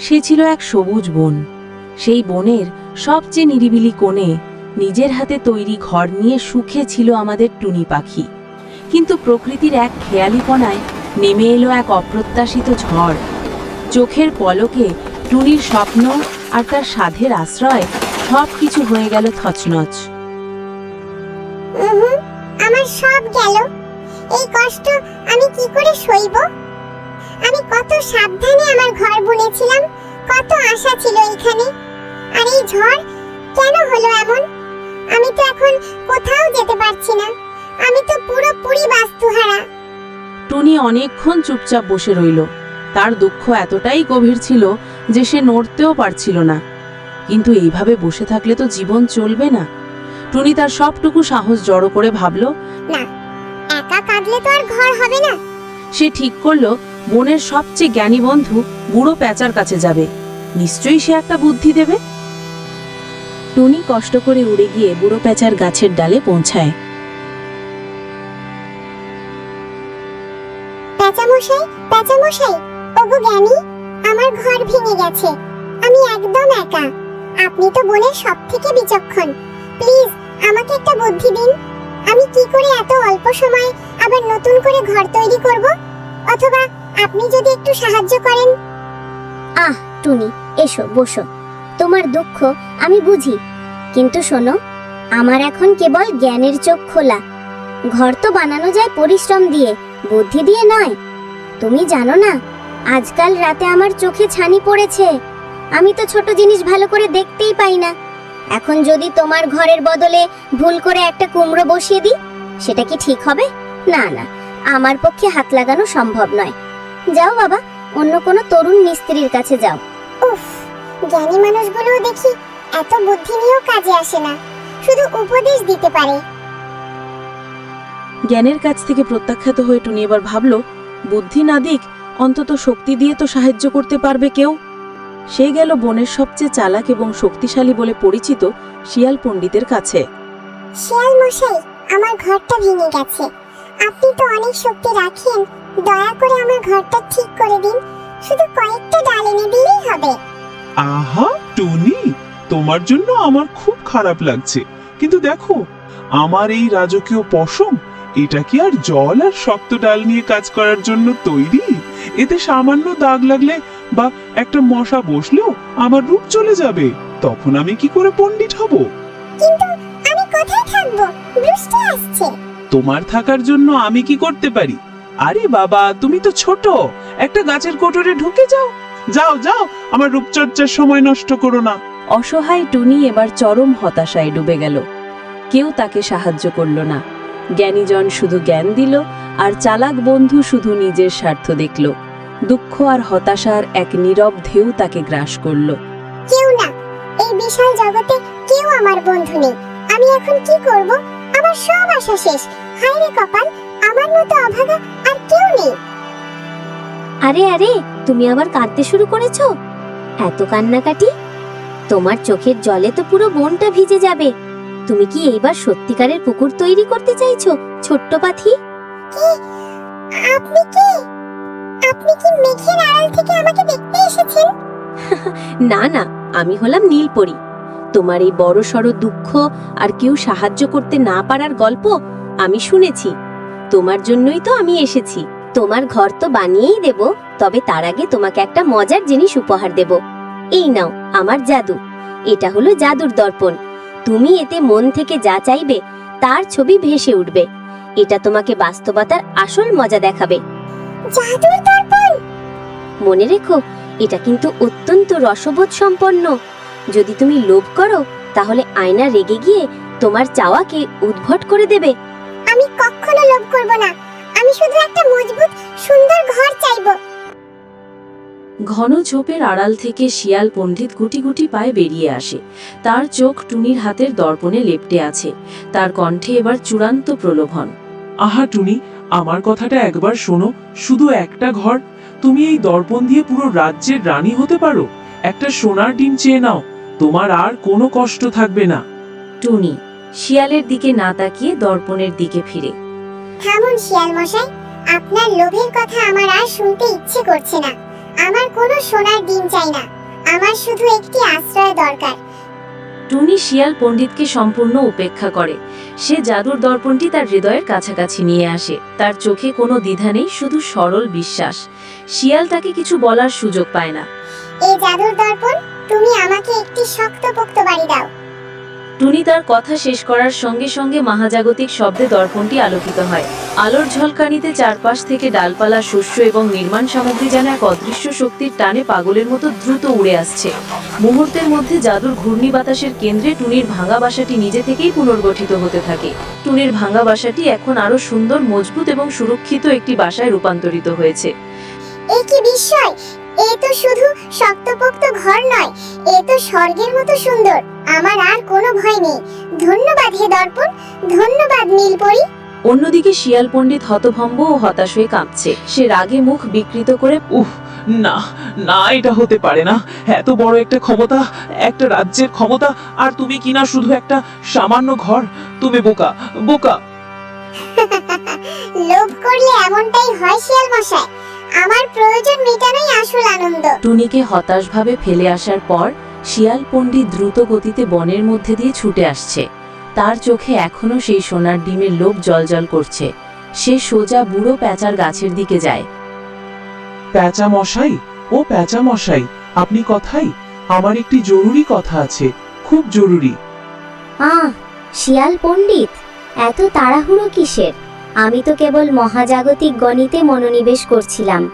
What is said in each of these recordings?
সে ছিল এক সবুজ বন। সেই বনের সবচেয়ে নিরিবিলি কোণে নিজের হাতে তৈরি ঘর নিয়ে সুখে ছিল আমাদের টুনি পাখি। কিন্তু প্রকৃতির এক খেয়ালিপনায় নেমে এলো এক অপ্রত্যাশিত ঝড়। চোখের পলকে টুনির স্বপ্ন আর তার সাধের আশ্রয় সব কিছু হয়ে গেল থচনচ। আমার সব গেল। এই কষ্ট আমি কি করে সইব? আমি কত সাবধানে আমার ঘর বুনেছিলাম কত আশা ছিল এখানে আর এই ঝড় কেন হলো এমন? আমি তো এখন কোথাও যেতে পারছি না। আমি তো পুরোপুরি বাস্তুহারা। টুনি অনেকক্ষণ চুপচাপ বসে রইল। তার দুঃখ এতটাই গভীর ছিল যে সে নড়তেও পারছিল না। কিন্তু এইভাবে বসে থাকলে তো জীবন চলবে না। টুনি তার সবটুকু সাহস জড়ো করে ভাবল না একা কাঁদলে তো আর ঘর হবে না। সে ঠিক করল বনের সবচেয়ে জ্ঞানী বন্ধু বুড়ো প্যাচার কাছে যাবে। নিশ্চয়ই সে একটা বুদ্ধি দেবে। টুনি কষ্ট করে উড়ে গিয়ে বুড়ো প্যাচার গাছের ডালে পৌঁছায়। আমার ঘর ভেঙে গেছে। আমি একদম একা। আপনি তো বনের সব থেকে বিচক্ষণ। প্লিজ, আমাকে একটা বুদ্ধি দিন। আমি কি করে এত অল্প সময়ে আবার নতুন করে ঘর তৈরি করব? অথবা আপনি যদি একটু সাহায্য করেন। আহ, টুনি, এসো, বসো। তোমার দুঃখ আমি বুঝি। কিন্তু শোনো, আমার এখন কেবল জ্ঞানের চোখ খোলা। ঘর তো বানানো যায় পরিশ্রম দিয়ে, বুদ্ধি দিয়ে নয়। তুমি জানো না, আজকাল রাতে আমার চোখে ছানি পড়েছে। আমি তো ছোট জিনিস ভালো করে দেখতেই পাই না। এখন যদি তোমার ঘরের বদলে ভুল করে একটা কুমড়ো বসিয়ে দিই, সেটা কি ঠিক হবে? না না, আমার পক্ষে হাত লাগানো সম্ভব নয়। যাও বাবা অন্য কোনো তরুণ মিস্ত্রির কাছে যাও। উফ জ্ঞানী মানুষগুলোও দেখি এত বুদ্ধি নিয়েও কাজে আসে না। শুধু উপদেশ দিতে পারে। জ্ঞানের কাছ থেকে প্রত্যাখ্যাত হয়ে টুনি এবার ভাবল বুদ্ধি না দিক অন্তত শক্তি দিয়ে তো সাহায্য করতে পারবে কেউ? সে গেল বনের সবচেয়ে চালাক এবং শক্তিশালী বলে পরিচিত শিয়াল পণ্ডিতের কাছে। শিয়াল মশাই আমার ঘরটা ভেঙে গেছে। আপনি তো অনেক শক্তি রাখেন দয়া করে আমার ঘরটা ঠিক করে দিন। শুধু কয়েকটা ডাল এনে দিলেই হবে। আহা টনি তোমার জন্য আমার খুব খারাপ লাগছে। কিন্তু দেখো আমার এই রাজকীয় পশম এটা কি আর জল আর শক্ত ডাল নিয়ে কাজ করার জন্য তৈরি? এতে সামান্য দাগ লাগলে বা একটা মশা বসলেও আমার রূপ চলে যাবে। তখন আমি কি করে পণ্ডিত হব? কিন্তু আমি কোথায় থাকব? বৃষ্টি আসছে। তোমার থাকার জন্য আমি কি করতে পারি? আরে বাবা তুমি তো ছোট। একটা গাছের কোটরে ঢুকে যাও। যাও যাও আমার রূপচর্চার সময় নষ্ট করো না। অসহায় টুনি এবার চরম হতাশায় ডুবে গেল। কেউ তাকে সাহায্য করল না। জ্ঞানীজন শুধু জ্ঞান দিল আর চালাক বন্ধু শুধু নিজের স্বার্থ দেখল। দুঃখ আর হতাশার এক নীরব ঢেউ তাকে গ্রাস করল। কেউ না। এই বিশাল জগতে কেউ আমার বন্ধু নেই। আমি এখন কি করব? আমার সব আশা শেষ। হায় রে কপাল আমার মতো অভাগা নেই আরে আরে তুমি আবার কাঁদতে শুরু করেছ? এত কান্নাকাটি? তোমার চোখের জলে তো পুরো বনটা ভিজে যাবে। তুমি কি এইবার সত্যিকারের পুকুর তৈরি করতে চাইছো ছোট্ট পাথি? আপনি কি? আপনি কি মেঘের আড়াল থেকে আমাকে দেখতে এসেছেন? না না আমি হলাম নীলপরি। তোমার এই বড় সড় দুঃখ আর কেউ সাহায্য করতে না পারার গল্প আমি শুনেছি। তোমার জন্যই তো আমি এসেছি। তোমার ঘর তো বানিয়েই দেব তবে তার আগে তোমাকে একটা মজার জিনিস উপহার দেব। এই নাও আমার জাদু। এটা হলো জাদুর দর্পণ। তুমি এতে মন থেকে যা চাইবে তার ছবি ভেসে উঠবে। এটা তোমাকে বাস্তবতার আসল মজা দেখাবে। জাদুর দর্পণ? মনে রেখো এটা কিন্তু অত্যন্ত রসবোধ সম্পন্ন। যদি তুমি লোভ করো তাহলে আয়না রেগে গিয়ে তোমার চাওয়াকে উদ্ভট করে দেবে। কখনো লোভ করব না। আমি শুধু একটা মজবুত সুন্দর ঘর চাইব। ঘন ঝোপের আড়াল থেকে শিয়াল পণ্ডিত গুটি গুটি পায়ে বেরিয়ে আসে। তার চোখ টুনির হাতের দর্পণে লেপটে আছে। তার কণ্ঠে এবার চূড়ান্ত প্রলোভন। আহা টুনি আমার কথাটা একবার শোনো। শুধু একটা ঘর? তুমি এই দর্পণ দিয়ে পুরো রাজ্যের রানী হতে পারো? একটা সোনার ডিম চেয়ে নাও। তোমার আর কোনো কষ্ট থাকবে না। টুনি শিয়ালের দিকে না তাকিয়ে দর্পণের দিকে ফিরে। থামুন শিয়াল মশাই? আপনার লোভের কথা আমার আর শুনতে ইচ্ছে করছে না। আমার কোনো সোনার ডিম চাই না। আমার শুধু একটি আশ্রয় দরকার। টুনি শিয়াল পণ্ডিতকে সম্পূর্ণ উপেক্ষা করে। সে জাদুর দর্পণটি তার হৃদয়ের কাছাকাছি নিয়ে আসে। তার চোখে কোনো দ্বিধা নেই শুধু সরল বিশ্বাস। শিয়াল তাকে কিছু বলার সুযোগ পায় না। এই জাদুর দর্পণ তুমি আমাকে একটি শক্তপোক্ত বাড়ি দাও। টুনি তার কথা শেষ করার সঙ্গে সঙ্গে মহাজাগতিক শব্দে দর্পণটি আলোকিত হয়। আলোর ঝলকানিতে চারপাশ থেকে ডালপালা, শস্য এবং নির্মাণ সামগ্রী যেন এক অদৃশ্য শক্তির টানে পাগলের মতো দ্রুত উড়ে আসছে। মুহূর্তের মধ্যে জাদুর ঘূর্ণি বাতাসের কেন্দ্রে টুনির ভাঙা বাসাটি নিজে থেকেই পুনর্গঠিত হতে থাকে। টুনির ভাঙা বাসাটি এখন আরও সুন্দর, মজবুত এবং সুরক্ষিত একটি বাসায় রূপান্তরিত হয়েছে। এ তো শুধু শক্তপোক্ত ঘর নয় এ তো স্বর্গের মতো সুন্দর আমার আর কোনো ভয় নেই। ধন্যবাদ হে দর্পণ ধন্যবাদ নীলপরি। অন্যদিকে শিয়াল পণ্ডিত হতভম্ব ও হতাশ হয়ে কাঁপছে। সে রাগে মুখ বিকৃত করে উফ না না এটা হতে পারে না। এত বড় একটা ক্ষমতা একটা রাজ্যের ক্ষমতা আর তুমি কিনা শুধু একটা সামান্য ঘর? তুমি বোকা বোকা। লোভ করলে এমনটাই হয় শিয়াল মশাই। আমার প্রয়োজন মেটানোই আসল আনন্দ। টুনিকে হতাশভাবে ফেলে আসার পর শিয়াল পণ্ডিত দ্রুত গতিতে বনের মধ্যে দিয়ে ছুটে আসছে। তার চোখে এখনও সেই সোনার ডিমের লোভ জলজল করছে। সে সোজা বুড়ো প্যাঁচার গাছের দিকে যায়। প্যাঁচা মশাই ও প্যাঁচা মশাই আপনি কথাই? আমার একটি জরুরি কথা আছে খুব জরুরি। আহ শিয়াল পণ্ডিত এত তাড়াহুড়ো কিসের? আমি তো কেবল মহাজাগতিক গণিতে মনোনিবেশ করছিলাম।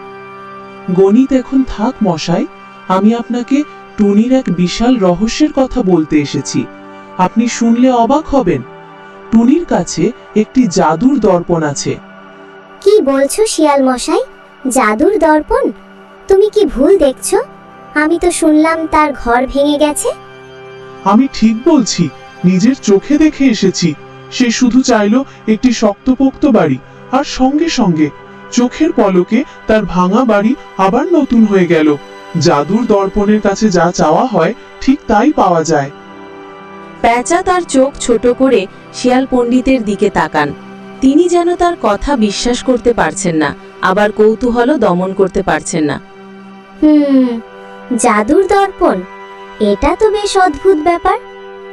গণিত এখন থাক মশাই আমি আপনাকে টুনির এক বিশাল রহস্যের কথা বলতে এসেছি। আপনি শুনলে অবাক হবেন। টুনির কাছে একটি জাদুর দর্পণ আছে। কি বলছো শিয়াল মশাই? জাদুর দর্পণ? তুমি কি ভুল দেখছ? আমি তো শুনলাম তার ঘর ভেঙে গেছে। আমি ঠিক বলছি নিজের চোখে দেখে এসেছি। সে শুধু চাইলো একটি শক্তপোক্ত বাড়ি আর সঙ্গে সঙ্গে চোখের পলকে তার ভাঙা বাড়ি আবার নতুন হয়ে গেল। জাদুর দর্পণের কাছে যা চাওয়া হয় ঠিক তাই পাওয়া যায়। প্যাঁচা তার চোখ ছোট করে শিয়াল পণ্ডিতের দিকে তাকান। তিনি যেন তার কথা বিশ্বাস করতে পারছেন না আবার কৌতূহলও দমন করতে পারছেন না। হুম জাদুর দর্পণ এটা তো বেশ অদ্ভুত ব্যাপার।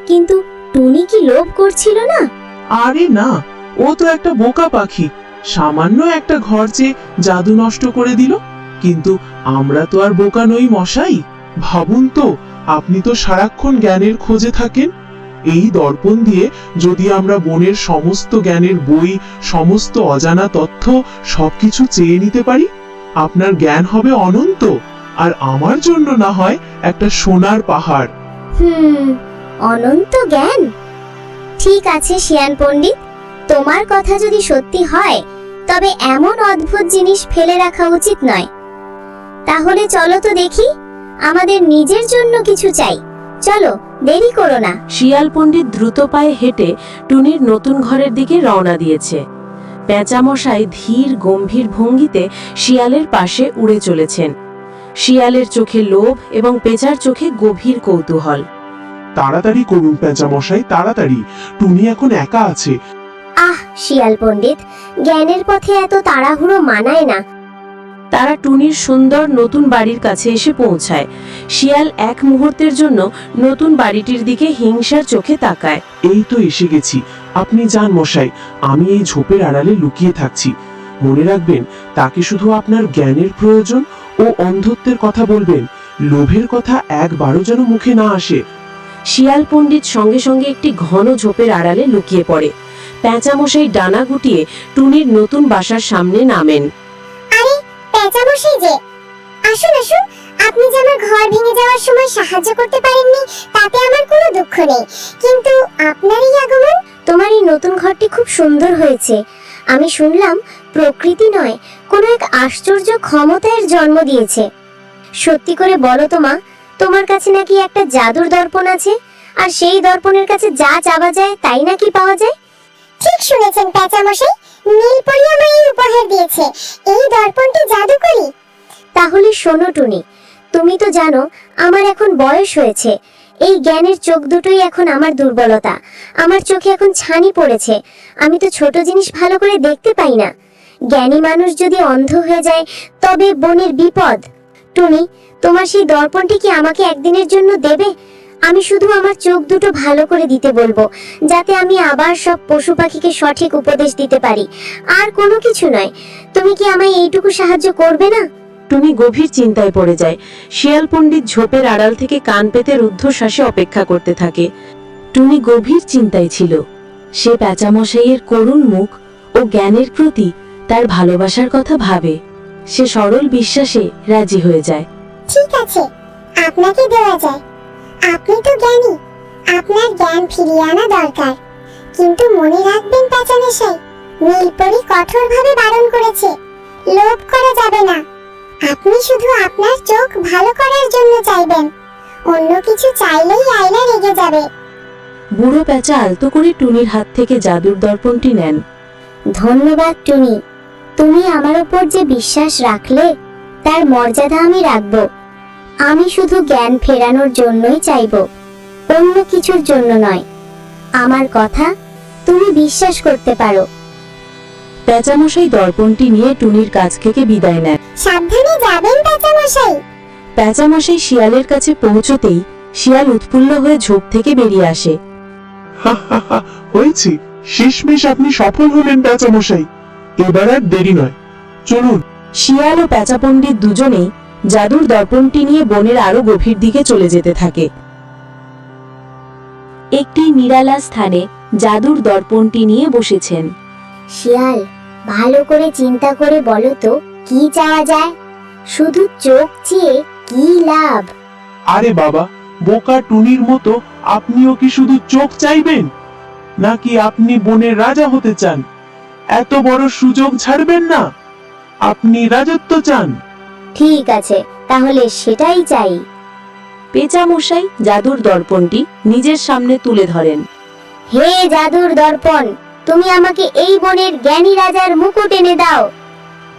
কিন্তু টুনি কি লোভ করছিল না? আরে না, ও তো একটা বোকা পাখি। সামান্য একটা ঘর চেয়ে জাদু নষ্ট করে দিল। কিন্তু আমরা তো আর বোকা নই মশাই। ভাবুন তো, আপনি তো সারাক্ষণ জ্ঞানের খোঁজে থাকেন। এই দর্পণ দিয়ে যদি আমরা বনের সমস্ত জ্ঞানের বই, সমস্ত অজানা তথ্য সবকিছু চেয়ে নিতে পারি, আপনার জ্ঞান হবে অনন্ত। আর আমার জন্য না হয় একটা সোনার পাহাড়। হুম, অনন্ত জ্ঞান? ঠিক আছে, শিয়ান পণ্ডিত। তোমার কথা যদি সত্যি হয়, তবে এমন অদ্ভুত জিনিস ফেলে রাখা উচিত নয়। তাহলে চলো তো দেখি, আমাদের নিজের জন্য কিছু চাই। চলো, দেরি করো না। শিয়াল পণ্ডিত দ্রুত পায়ে হেঁটে টুনির নতুন ঘরের দিকে রওনা দিয়েছে। পেঁচামশাই ধীর, গম্ভীর ভঙ্গিতে শিয়ালের পাশে উড়ে চলেছেন। শিয়ালের চোখে লোভ এবং পেঁচার চোখে গভীর কৌতূহল। তাড়াতাড়ি করুন পেঁচা মশাই তাড়াতাড়ি। টুনি এখন একা আছে। আহ শিয়াল পণ্ডিত জ্ঞানের পথে এত তাড়াহুড়ো মানায় না। তারা টুনির সুন্দর নতুন বাড়ির কাছে এসে পৌঁছায়। শিয়াল এক মুহূর্তের জন্য নতুন বাড়িটির দিকে হিংসার চোখে তাকায়। এই তো এসে গেছি। আপনি যান মশাই আমি এই ঝোপের আড়ালে লুকিয়ে থাকছি। মনে রাখবেন তাকে শুধু আপনার জ্ঞানের প্রয়োজন ও অন্ধত্বের কথা বলবেন। লোভের কথা একবারও যেন মুখে না আসে। শিয়াল পণ্ডিত সঙ্গে সঙ্গে একটি ঘন ঝোপের আড়ালে লুকিয়ে পড়ে। প্যাঁচামশাই ডানা গুটিয়ে টুনির নতুন বাসার সামনে নামেন। আরে পেঁচামশাই যে! আসুন আসুন, আপনি যে আমার ঘর ভেঙে যাওয়ার সময় সাহায্য করতে পারেননি, তাতে আমার কোনো দুঃখ নেই। কিন্তু আপনার এই আগমন, তোমার এই নতুন ঘরটি খুব সুন্দর হয়েছে। আমি শুনলাম, প্রকৃতি নয়, কোনো এক আশ্চর্য ক্ষমতার জন্ম দিয়েছে। সত্যি করে বলো তো মা তোমার কাছে নাকি একটা জাদুর দর্পণ আছে? আর সেই দর্পণের কাছে যা চাওয়া যায় তাই নাকি পাওয়া যায়? ঠিক শুনেছেন পেঁচামশাই নীলপরি আমায় এই উপহার দিয়েছে। এই দর্পণটি জাদুকরি। তাহলে শোনো টুনি তুমি তো জানো আমার এখন বয়স হয়েছে। এই জ্ঞানের চোখ দুটোই এখন আমার দুর্বলতা। আমার চোখে এখন ছানি পড়েছে। আমি তো ছোট জিনিস ভালো করে দেখতে পাই না। জ্ঞানী মানুষ যদি অন্ধ হয়ে যায় তবে বনের বিপদ। টুনি তোমার সেই দর্পণটি কি আমাকে একদিনের জন্য দেবে? আমি শুধু আমার চোখ দুটো ভালো করে দিতে বলব, যাতে আমি আবার সব পশু পাখিকে সঠিক উপদেশ দিতে পারি। আর কোনো কিছু নয়। তুমি কি আমায় এইটুকু সাহায্য করবে না? টুনি গভীর চিন্তায় পড়ে যায়। শিয়াল পণ্ডিত ঝোপের আড়াল থেকে কান পেতে রুদ্ধশ্বাসে অপেক্ষা করতে থাকে। টুনি গভীর চিন্তায় ছিল। সে প্যাচামশাইয়ের করুণ মুখ ও জ্ঞানের প্রতি তার ভালোবাসার কথা ভাবে। সে সরল বিশ্বাসে রাজি হয়ে যায়। ঠিক আছে আপনাকে দেওয়া যায়। আপনি তো জ্ঞানী আপনার জ্ঞান ফিরিয়ে আনা দরকার। কিন্তু মনে রাখবেন পেঁচানেশাই নীলপরি কঠোরভাবে বারণ করেছে লোভ করা যাবে না। আপনি শুধু আপনার চোখ ভালো করার জন্য চাইবেন অন্য কিছু চাইলেই আয়না রেগে যাবে। বুড়ো প্যাঁচা আলতো করে টুনির হাত থেকে জাদুর দর্পণটি নেন। ধন্যবাদ টুনি। তুমি আমার উপর যে বিশ্বাস রাখলে তার মর্যাদা আমি রাখব। আমি শুধু জ্ঞান ফেরানোর জন্যই চাইব অন্য কিছুর জন্য নয়। আমার কথা তুমি বিশ্বাস করতে পারো। প্যাচামশাই দর্পণটি নিয়ে টুনির কাছ থেকে বিদায় নেয়। সাবধানে যাবেন পেঁচামশাই প্যাচামশাই শিয়ালের কাছে পৌঁছতেই শিয়াল উৎফুল্ল হয়ে ঝোপ থেকে বেরিয়ে আসে। হা হা হা হয়েছে। শেষমেশ আপনি সফল হলেন প্যাচামশাই। এবার আর দেরি নয়। চলুন। শিয়াল ও প্যাঁচা পণ্ডিত দুজনেই জাদুর দর্পণটি নিয়ে বনের আরও গভীর দিকে চলে যেতে থাকে। একটি নিরালা স্থানে জাদুর দর্পণটি নিয়ে বসেছেন। শিয়াল ভালো করে চিন্তা করে বলো তো কি চাওয়া যায়? শুধু চোখ চেয়ে কি লাভ? আরে বাবা বোকা টুনির মতো আপনিও কি শুধু চোখ চাইবেন? নাকি আপনি বনের রাজা হতে চান? এত বড় সুযোগ ছাড়বেন না? আপনি রাজত্ব চান। ঠিক আছে তাহলে সেটাই চাই। পেঁচা মশাই জাদুর দর্পণটি নিজের সামনে তুলে ধরেন। হে জাদুর দর্পণ তুমি আমাকে এই বনের জ্ঞানী রাজার মুকুট এনে দাও।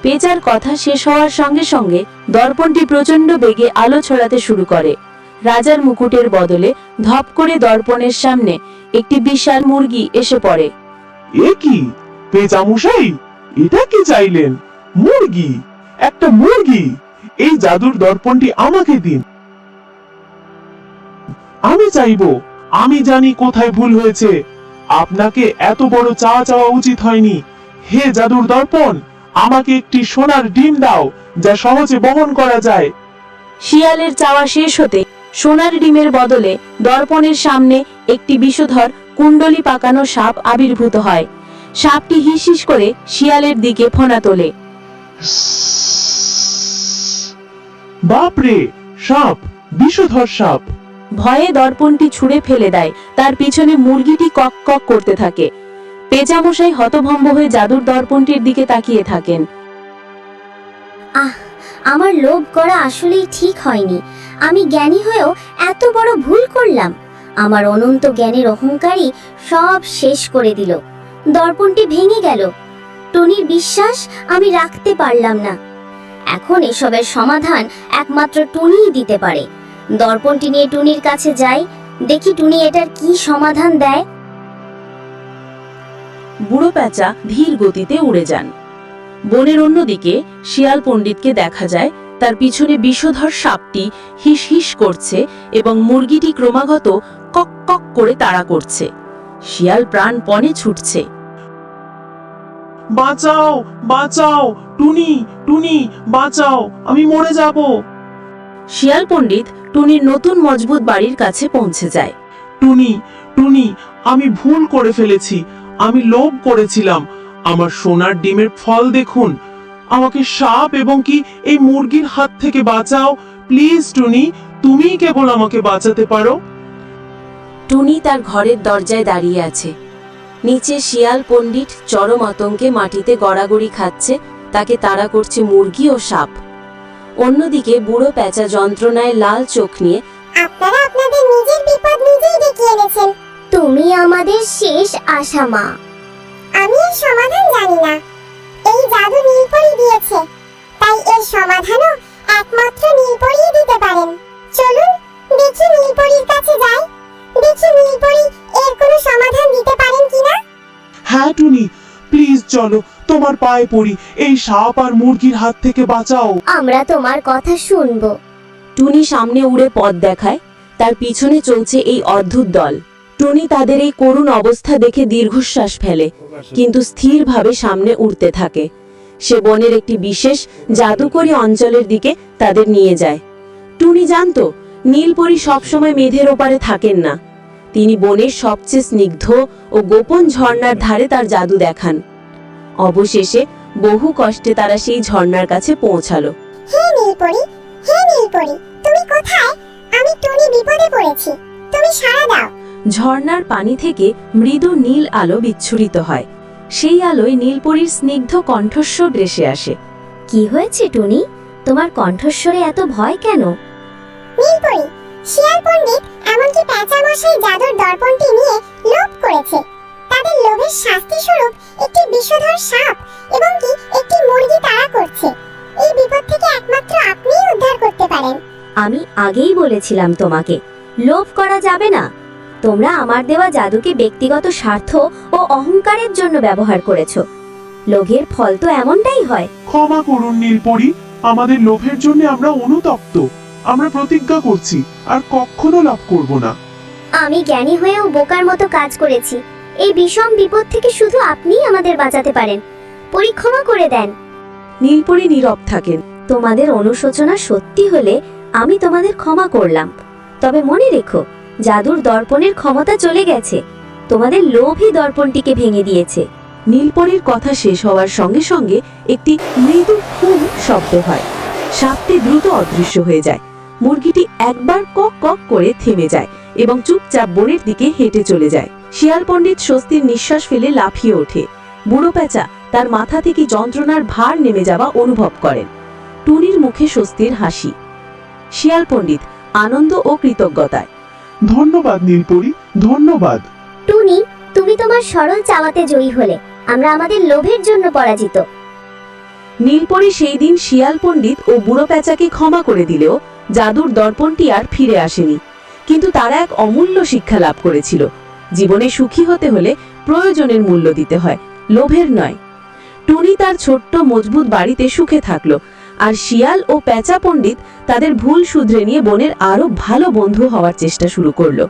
পেঁচার কথা শেষ হওয়ার সঙ্গে সঙ্গে দর্পণটি প্রচণ্ড বেগে আলো ছড়াতে শুরু করে। রাজার মুকুটের বদলে ধপ করে দর্পণের সামনে একটি বিশাল মুরগি এসে পড়ে। এ কি? পেঁচামশাই এটা কি চাইলেন? মুরগি, একটা মুরগি, এই জাদুর দর্পণটি আমাকে দিন। আমি চাইব, আমি জানি কোথায় ভুল হয়েছে। আপনাকে এত বড় চাওয়া চাওয়া উচিত হয়নি। হে জাদুর দর্পণ, আমাকে একটি সোনার ডিম দাও, যা সহজে বহন করা যায়। শিয়ালের চাওয়া শেষ হতে সোনার ডিমের বদলে দর্পণের সামনে একটি বিষধর কুণ্ডলি পাকানো সাপ আবির্ভূত হয়। সাপটি হিস হিস করে শিয়ালের দিকে ফোনা তোলে। বাপরে সাপ বিষধর সাপ। ভয়ে দর্পণটি ছুঁড়ে ফেলে দেয়। তার পিছনে মুরগিটি কক কক করতে থাকে। পেঁচামশাই হতভম্ব হয়ে জাদুর দর্পণটির দিকে তাকিয়ে থাকেন। আহ আমার লোভ করা আসলেই ঠিক হয়নি। আমি জ্ঞানী হয়েও এত বড় ভুল করলাম। আমার অনন্ত জ্ঞানের অহংকারই সব শেষ করে দিল। দর্পণটি ভেঙে গেল। টনির বিশ্বাস আমি রাখতে পারলাম না। এখন এসবের সমাধান একমাত্র টুনিই দিতে পারে। দর্পণটি নিয়ে টুনির কাছে যাই, দেখি টুনি এটার কি সমাধান দেয়। বুড়ো প্যাঁচা ধীর গতিতে উড়ে যান। বনের অন্যদিকে শিয়াল পণ্ডিতকে দেখা যায়, তার পিছনে বিষধর সাপটি হিস হিস করছে এবং মুরগিটি ক্রমাগত কক কক করে তাড়া করছে। শিয়াল প্রাণ প্রাণপণে ছুটছে। বাঁচাও বাঁচাও টুনি টুনি বাঁচাও আমি মরে যাব। শিয়াল পণ্ডিত টুনির নতুন মজবুত বাড়ির কাছে পৌঁছে যায়। টুনি টুনি আমি ভুল করে ফেলেছি আমি লোভ করেছিলাম। আমার সোনার ডিমের ফল দেখুন। আমাকে সাপ এবং কি এই মুরগির হাত থেকে বাঁচাও। প্লিজ টুনি তুমিই কেবল আমাকে বাঁচাতে পারো। টুনি তার ঘরের দরজায় দাঁড়িয়ে আছে। নিচে শিয়াল পণ্ডিত চরম আতঙ্কে মাটিতে গড়াগড়ি খাচ্ছে, তাকে তাড়া করছে মুরগি ও সাপ। অন্যদিকে বুড়ো প্যাঁচা যন্ত্রণায় লাল চোখ নিয়ে, আপনারা আপনাদের নিজের বিপদ নিজেই ডেকে এনেছেন। তুমি আমাদের শেষ আশা, মা। আমি এর সমাধান জানি না। এই জাদু নীলপরি দিয়েছে। তাই এর সমাধানও একমাত্র নীলপরিই দিতে পারেন। চলুন, দেখি নীলপরির কাছে যাই। দেখি নীলপরি এর কোনো সমাধান দিতে হ্যাঁ টুনি প্লিজ চলো তোমার পায়ে পড়ি এই সাপ আর মুরগির হাত থেকে বাঁচাও। আমরা তোমার কথা শুনব। টুনি সামনে উড়ে পথ দেখায় তার পিছনে চলছে এই অদ্ভুত দল। টুনি তাদের এই করুণ অবস্থা দেখে দীর্ঘশ্বাস ফেলে কিন্তু স্থিরভাবে সামনে উড়তে থাকে। সে বনের একটি বিশেষ জাদুকরী অঞ্চলের দিকে তাদের নিয়ে যায়। টুনি জানতো নীলপরি সবসময় মেঘের ওপারে থাকেন না। তিনি বনের সবচেয়ে স্নিগ্ধ ও গোপন ঝর্ণার ধারে তার জাদু দেখান। অবশেষে বহু কষ্টে তারা সেই ঝর্ণার কাছে পৌঁছালো। হে নীলপরি হে নীলপরি তুমি কোথায়? আমি টুনি বিপদে পড়েছি। তুমি সাড়া দাও। ঝর্ণার পানি থেকে মৃদু নীল আলো বিচ্ছুরিত হয়। সেই আলোয় নীলপরীর স্নিগ্ধ কণ্ঠস্বর ভেসে আসে। কি হয়েছে টুনি? তোমার কণ্ঠস্বরে এত ভয় কেন? নীলপরি শিয়াল পণ্ডিত এমনকি প্যাঁচা মশাই জাদুর দর্পণটি নিয়ে লোভ করেছে। তাদের লোভের শাস্তি স্বরূপ একটি বিষধর সাপ এবং কি একটি মুরগি তাড়া করছে। এই বিপদ থেকে একমাত্র আপনিই উদ্ধার করতে পারেন। আমি আগেই বলেছিলাম তোমাকে লোভ করা যাবে না। তোমরা আমার দেওয়া জাদুকে ব্যক্তিগত স্বার্থ ও অহংকারের জন্য ব্যবহার করেছ। লোভের ফল তো এমনটাই হয়। ক্ষমা করুন নীলপরি। আমাদের লোভের জন্য আমরা অনুতপ্ত। আমরা প্রতিজ্ঞা করছি আর কখনো লাভ করব না। আমি জ্ঞানী হয়েও বোকার মতো কাজ করেছি। এই বিষম বিপদ থেকে শুধু আপনিই আমাদের বাঁচাতে পারেন। পরিক্ষমা করে দেন। নীলপরি নীরব থাকেন। তোমাদের অনুশোচনা সত্যি হলে আমি তোমাদের ক্ষমা করলাম। তবে মনে রেখো জাদুর দর্পণের ক্ষমতা চলে গেছে। তোমাদের লোভই দর্পণটিকে ভেঙে দিয়েছে। নীলপরির কথা শেষ হওয়ার সঙ্গে সঙ্গে একটি মৃদু হুম শব্দ হয়। সাপটি দ্রুত অদৃশ্য হয়ে যায়। মুরগিটি একবার কক কক করে থেমে যায় এবং চুপচাপ বনের দিকে হেঁটে চলে যায়। শিয়াল পণ্ডিত স্বস্তির নিঃশ্বাস ফেলে লাফিয়ে ওঠে। বুড়ো পেঁচা তার মাথা থেকে যন্ত্রণার ভার নেমে যাওয়া অনুভব করেন। টুনির মুখে স্বস্তির হাসি। শিয়াল পণ্ডিত আনন্দ ও কৃতজ্ঞতায়। ধন্যবাদ নীলপরি ধন্যবাদ। টুনি তুমি তোমার সরল চাওয়াতে জয়ী হলে। আমরা আমাদের লোভের জন্য পরাজিত। নীলপরি সেই দিন শিয়াল পণ্ডিত ও বুড়ো পেঁচাকে ক্ষমা করে দিলেও জাদুর দর্পণটি আর ফিরে আসেনি। কিন্তু তারা এক অমূল্য শিক্ষা লাভ করেছিল। জীবনে সুখী হতে হলে প্রয়োজনের মূল্য দিতে হয়, লোভের নয়। টুনি তার ছোট্ট মজবুত বাড়িতে সুখে থাকল আর শিয়াল ও পেঁচা পণ্ডিত তাদের ভুল শুধরে নিয়ে বনের আরও ভালো বন্ধু হওয়ার চেষ্টা শুরু করল।